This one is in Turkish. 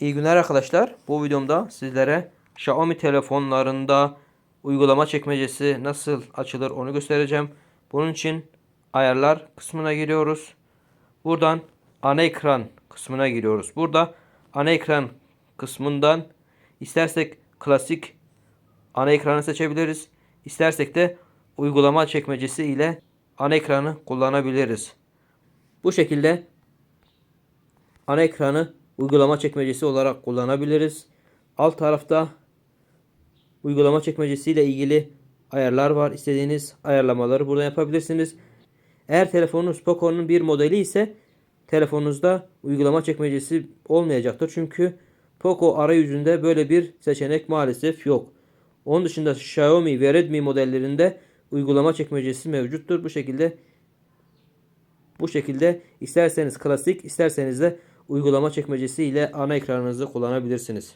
İyi günler arkadaşlar. Bu videomda sizlere Xiaomi telefonlarında uygulama çekmecesi nasıl açılır onu göstereceğim. Bunun için ayarlar kısmına giriyoruz. Buradan ana ekran kısmına giriyoruz. Burada ana ekran kısmından istersek klasik ana ekranı seçebiliriz. İstersek de uygulama çekmecesi ile ana ekranı kullanabiliriz. Bu şekilde ana ekranı uygulama çekmecesi olarak kullanabiliriz. Alt tarafta uygulama çekmecesi ile ilgili ayarlar var. İstediğiniz ayarlamaları buradan yapabilirsiniz. Eğer telefonunuz Poco'nun bir modeli ise telefonunuzda uygulama çekmecesi olmayacaktır. Çünkü Poco arayüzünde böyle bir seçenek maalesef yok. Onun dışında Xiaomi ve Redmi modellerinde uygulama çekmecesi mevcuttur. Bu şekilde bu şekilde isterseniz klasik, isterseniz de uygulama çekmecesi ile ana ekranınızı kullanabilirsiniz.